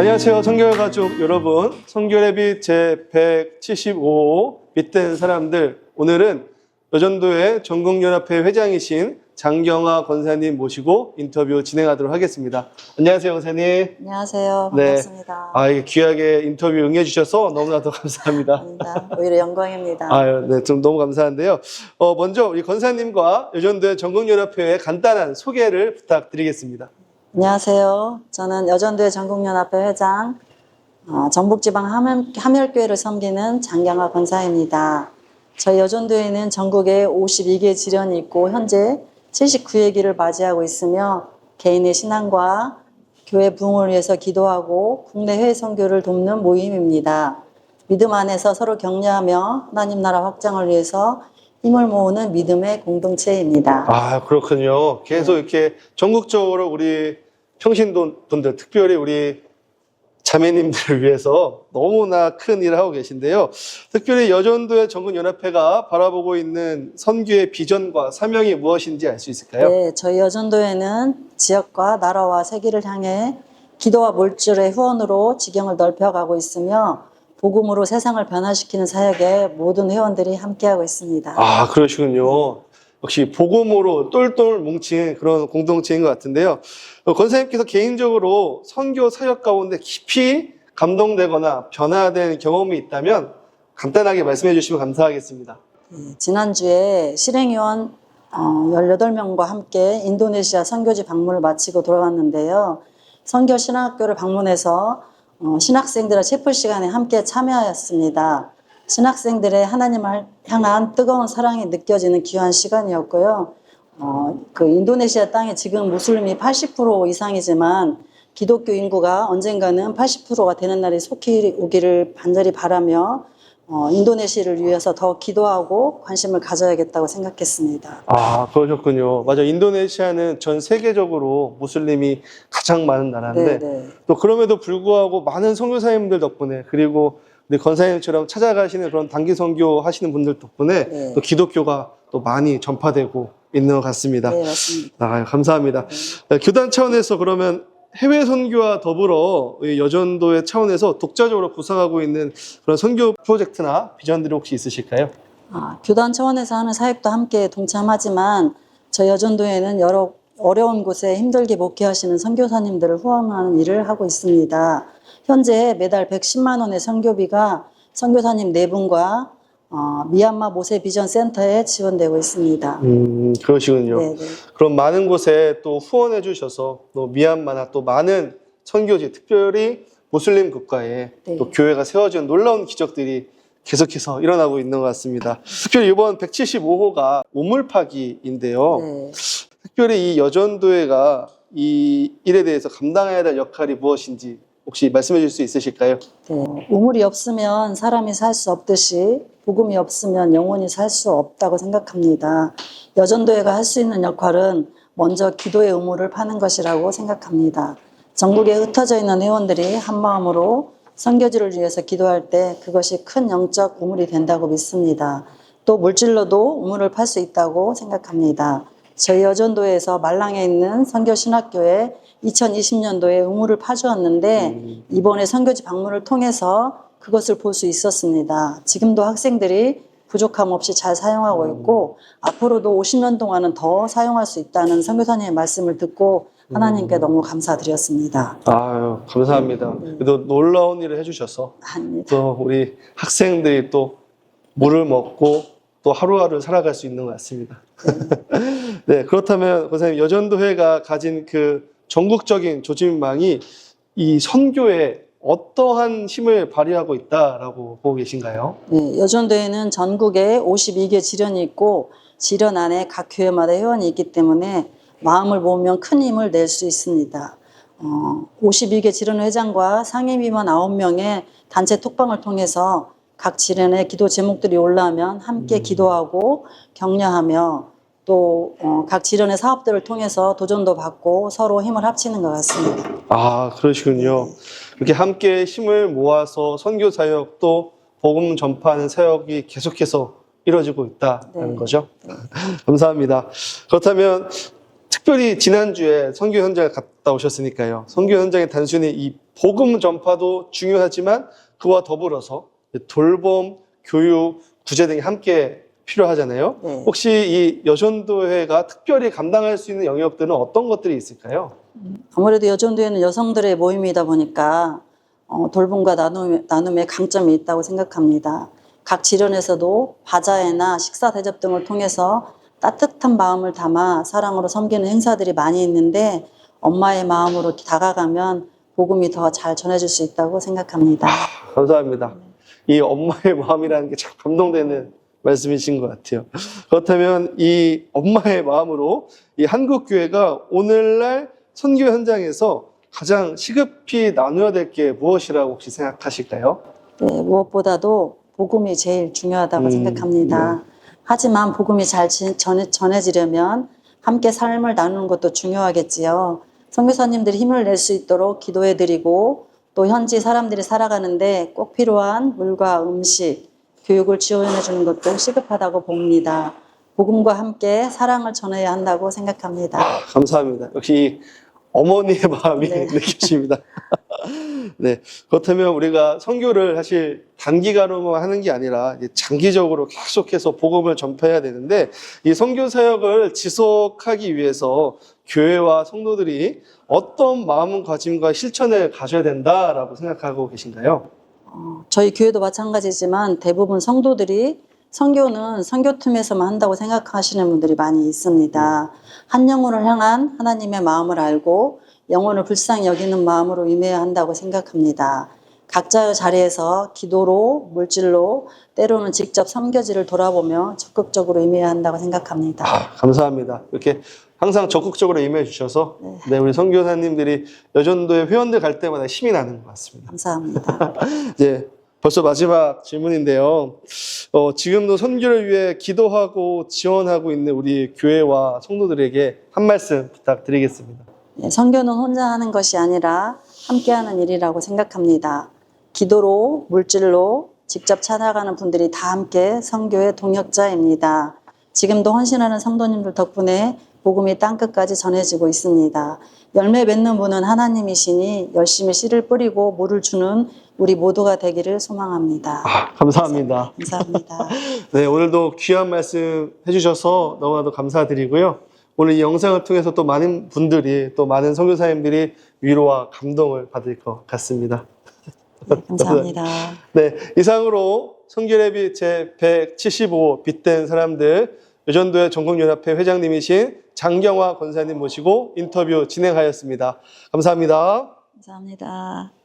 안녕하세요. 성교회 가족 여러분. 성교랩이 제175호 밑된 사람들. 오늘은 여전도회 전국연합회 회장이신 장경화 권사님 모시고 인터뷰 진행하도록 하겠습니다. 안녕하세요, 권사님. 안녕하세요. 네. 반갑습니다. 아, 이게 귀하게 인터뷰 응해주셔서 너무나도 감사합니다. 아닙니다. 오히려 영광입니다. 아유, 네, 좀 너무 감사한데요. 어, 먼저 우리 권사님과 여전도회 전국연합회의 간단한 소개를 부탁드리겠습니다. 안녕하세요. 저는 여전도회 전국연합회 회장, 어, 전북지방 함열, 함열교회를 섬기는 장경화 권사입니다. 저희 여전도회는 전국에 52개 지련이 있고 현재 79회 기를 맞이하고 있으며 개인의 신앙과 교회 부흥을 위해서 기도하고 국내 해외 선교를 돕는 모임입니다. 믿음 안에서 서로 격려하며 하나님 나라 확장을 위해서 힘을 모으는 믿음의 공동체입니다. 아, 그렇군요. 계속 이렇게 전국적으로 우리 평신도 분들, 특별히 우리 자매님들을 위해서 너무나 큰 일을 하고 계신데요. 특별히 여전도의 전국연합회가 바라보고 있는 선교의 비전과 사명이 무엇인지 알 수 있을까요? 네, 저희 여전도에는 지역과 나라와 세계를 향해 기도와 물질의 후원으로 지경을 넓혀가고 있으며 복음으로 세상을 변화시키는 사역에 모든 회원들이 함께하고 있습니다. 아, 그러시군요. 역시 복음으로 똘똘 뭉친 그런 공동체인 것 같은데요. 어, 권사님께서 개인적으로 선교 사역 가운데 깊이 감동되거나 변화된 경험이 있다면 간단하게 말씀해 주시면 감사하겠습니다. 네, 지난주에 실행위원 어, 18명과 함께 인도네시아 선교지 방문을 마치고 돌아왔는데요. 선교 신학교를 방문해서 어, 신학생들의 채플 시간에 함께 참여하였습니다. 신학생들의 하나님을 향한 뜨거운 사랑이 느껴지는 귀한 시간이었고요. 어, 그 인도네시아 땅에 지금 무슬림이 80% 이상이지만 기독교 인구가 언젠가는 80%가 되는 날이 속히 오기를 간절히 바라며 어, 인도네시아를 위해서 더 기도하고 관심을 가져야겠다고 생각했습니다. 아, 그러셨군요. 맞아. 인도네시아는 전 세계적으로 무슬림이 가장 많은 나라인데 네, 네. 또 그럼에도 불구하고 많은 선교사님들 덕분에 그리고 우리 권사님처럼 찾아가시는 그런 단기 선교 하시는 분들 덕분에 네. 또 기독교가 또 많이 전파되고 있는 것 같습니다. 네, 맞습니다. 아, 감사합니다. 네, 교단 차원에서 그러면 해외 선교와 더불어 이 여전도의 차원에서 독자적으로 구상하고 있는 그런 선교 프로젝트나 비전들이 혹시 있으실까요? 아, 교단 차원에서 하는 사역도 함께 동참하지만 저희 여전도에는 여러 어려운 곳에 힘들게 목회하시는 선교사님들을 후원하는 일을 하고 있습니다. 현재 매달 110만 원의 선교비가 선교사님 네 분과 어, 미얀마 모세 비전 센터에 지원되고 있습니다. 음, 그러시군요. 네, 네. 그럼 많은 곳에 또 후원해 주셔서 또 미얀마나 또 많은 선교지, 특별히 무슬림 국가에 네. 또 교회가 세워진 놀라운 기적들이 계속해서 일어나고 있는 것 같습니다. 특별히 이번 175호가 우물파기인데요. 네. 특별히 이 여전도회가 이 일에 대해서 감당해야 될 역할이 무엇인지 혹시 말씀해 줄 수 있으실까요? 네. 우물이 없으면 사람이 살 수 없듯이 복음이 없으면 영혼이 살 수 없다고 생각합니다. 여전도회가 할 수 있는 역할은 먼저 기도의 우물을 파는 것이라고 생각합니다. 전국에 흩어져 있는 회원들이 한 마음으로 선교지를 위해서 기도할 때 그것이 큰 영적 우물이 된다고 믿습니다. 또 물질로도 우물을 팔 수 있다고 생각합니다. 저희 여전도에서 말랑에 있는 선교신학교에 2020년도에 우물을 파주었는데 이번에 선교지 방문을 통해서 그것을 볼 수 있었습니다. 지금도 학생들이 부족함 없이 잘 사용하고 있고 앞으로도 50년 동안은 더 사용할 수 있다는 선교사님의 말씀을 듣고 하나님께 너무 감사드렸습니다. 아유, 감사합니다. 그래도 놀라운 일을 해주셔서 아닙니다. 또 우리 학생들이 또 물을 먹고 또 하루하루 살아갈 수 있는 것 같습니다. 네, 그렇다면 권사님 여전도회가 가진 그 전국적인 조직망이 이 선교에 어떠한 힘을 발휘하고 있다라고 보고 계신가요? 네, 여전도에는 전국에 52개 지련이 있고 지련 안에 각 교회마다 회원이 있기 때문에 마음을 모으면 큰 힘을 낼 수 있습니다. 어, 52개 지련 회장과 상임위원 9명의 단체 톡방을 통해서 각 지련의 기도 제목들이 올라오면 함께 기도하고 격려하며 또각 지련의 사업들을 통해서 도전도 받고 서로 힘을 합치는 것 같습니다. 아, 그러시군요. 이렇게 함께 힘을 모아서 선교 사역도 복음 전파하는 사역이 계속해서 이루어지고 있다는 네. 거죠. 감사합니다. 그렇다면 특별히 지난주에 선교 현장에 갔다 오셨으니까요. 선교 현장에 단순히 이 복음 전파도 중요하지만 그와 더불어서 돌봄, 교육, 구제 등이 함께 필요하잖아요. 네. 혹시 이 여전도회가 특별히 감당할 수 있는 영역들은 어떤 것들이 있을까요? 아무래도 여전도에는 여성들의 모임이다 보니까 어, 돌봄과 나눔, 나눔의 강점이 있다고 생각합니다. 각 지련에서도 바자회나 식사 대접 등을 통해서 따뜻한 마음을 담아 사랑으로 섬기는 행사들이 많이 있는데 엄마의 마음으로 다가가면 복음이 더 잘 전해질 수 있다고 생각합니다. 감사합니다. 이 엄마의 마음이라는 게 참 감동되는 말씀이신 것 같아요. 그렇다면 이 엄마의 마음으로 이 한국교회가 오늘날 선교 현장에서 가장 시급히 나누어야 될 게 무엇이라고 혹시 생각하실까요? 네, 무엇보다도 복음이 제일 중요하다고 음, 생각합니다. 하지만 복음이 잘 지- 전해, 전해 지려면 함께 삶을 나누는 것도 중요하겠지요. 선교사님들이 힘을 낼 수 있도록 기도해드리고 또 현지 사람들이 살아가는데 꼭 필요한 물과 음식, 교육을 지원해 주는 것도 시급하다고 봅니다. 복음과 함께 사랑을 전해야 한다고 생각합니다. 감사합니다. 역시 어머니의 마음이 네. 느껴집니다. 네. 그렇다면 우리가 선교를 사실 단기간으로만 하는 게 아니라 장기적으로 계속해서 복음을 전파해야 되는데 이 선교 사역을 지속하기 위해서 교회와 성도들이 어떤 마음가짐과 실천을 가져야 된다라고 생각하고 계신가요? 어, 저희 교회도 마찬가지지만 대부분 성도들이 선교는 선교 틈에서만 한다고 생각하시는 분들이 많이 있습니다. 한 영혼을 향한 하나님의 마음을 알고 영혼을 불쌍히 여기는 마음으로 임해야 한다고 생각합니다. 각자의 자리에서 기도로, 물질로, 때로는 직접 섬겨지를 돌아보며 적극적으로 임해야 한다고 생각합니다. 아, 감사합니다. 이렇게 항상 적극적으로 임해 주셔서 네, 우리 선교사님들이 여전도의 회원들 갈 때마다 힘이 나는 것 같습니다. 감사합니다. 이제 벌써 마지막 질문인데요. 어, 지금도 선교를 위해 기도하고 지원하고 있는 우리 교회와 성도들에게 한 말씀 부탁드리겠습니다. 예, 선교는 혼자 하는 것이 아니라 함께하는 일이라고 생각합니다. 기도로, 물질로 직접 찾아가는 분들이 다 함께 선교의 동역자입니다. 지금도 헌신하는 성도님들 덕분에 복음이 땅끝까지 전해지고 있습니다. 열매 맺는 분은 하나님이시니 열심히 씨를 뿌리고 물을 주는 우리 모두가 되기를 소망합니다. 아, 감사합니다. 감사합니다. 네, 오늘도 귀한 말씀 해주셔서 너무나도 감사드리고요. 오늘 이 영상을 통해서 또 많은 분들이 또 많은 선교사님들이 위로와 감동을 받을 것 같습니다. 네, 감사합니다. 네, 이상으로 성결예비 제175 빗된 사람들 여전도의 전국연합회 회장님이신 장경화 권사님 모시고 인터뷰 진행하였습니다. 감사합니다. 감사합니다.